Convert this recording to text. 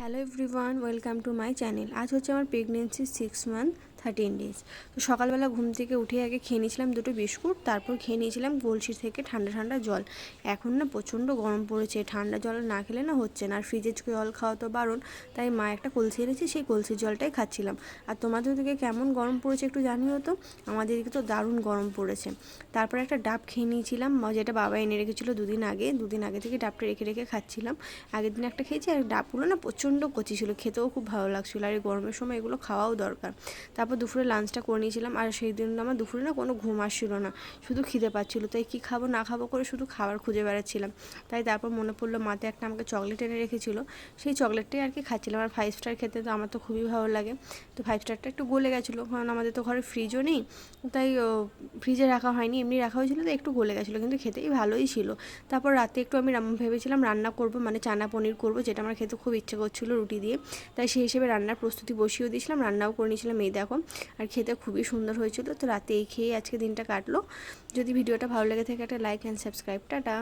Hello everyone welcome to my channel. আজ হচ্ছে আমার pregnancy six month thirteen days তো সকালবেলা ঘুম থেকে উঠে আগে খেয়ে নিয়েছিলাম দুটো বিস্কুট, তারপর খেয়ে নিয়েছিলাম গলসি থেকে ঠান্ডা ঠান্ডা জল। এখন না প্রচণ্ড গরম পড়েছে, ঠান্ডা জল না খেলে না হচ্ছে না। আর ফ্রিজের জল খাওয়া তো বারণ, তাই মা একটা কলসি এনেছে, সেই কলসির জলটাই খাচ্ছিলাম। আর তোমাদের দিকে কেমন গরম পড়েছে একটু জানিও তো? আমাদের দিকে তো দারুণ গরম পড়েছে। তারপর একটা ডাব খেয়ে নিয়েছিলাম যেটা বাবা এনে রেখেছিলো দুদিন আগে দুদিন আগে থেকে ডাবটা রেখে রেখে খাচ্ছিলাম। আগের দিন একটা খেয়েছি, আর ডাবগুলো না প্রচণ্ড কচি ছিল, খেতেও খুব ভালো লাগছিল। আর এই গরমের সময় এগুলো খাওয়াও দরকার। তারপর দুপুরে লাঞ্চটা করে নিয়েছিলাম। আর সেই দিন আমার দুপুরে না কোনো ঘুম আসছিল না, শুধু খিদে পাচ্ছিলো। তাই কী খাব, না খাব করে শুধু খাবার খুঁজে বেড়াচ্ছিলাম। তাই তারপর মনে পড়ল মাতে একটা আমাকে চকলেট এনে রেখেছিলো। সেই চকলেটটাই আর কি খাচ্ছিলাম। আর ফাইভ স্টার খেতে তো আমার তো খুবই ভালো লাগে। তো ফাইভ স্টারটা একটু গলে গেছিল। কারণ আমাদের তো ঘরে ফ্রিজও নেই। তাই ফ্রিজে রাখা হয়নি। এমনি রাখা হয়েছিলো তো একটু গলে গেছিল। কিন্তু খেতেই ভালোই ছিল। তারপর রাতে একটু আমি ভেবেছিলাম রান্না করব মানে চানা পনির করব, যেটা আমার খেতে খুব ইচ্ছে করছিল রুটি দিয়ে। তাই সেই হিসেবে রান্নার প্রস্তুতি বসিয়েও দিয়েছিলাম, রান্নাও করে নিয়েছিলাম। এই দেখো আর খেতে খুবই সুন্দর হয়েছিল। তো রাতে খেয়ে আজকে দিনটা কাটলো। যদি ভিডিওটা ভালো লেগে থাকে, একটা লাইক অ্যান্ড সাবস্ক্রাইব টাটা।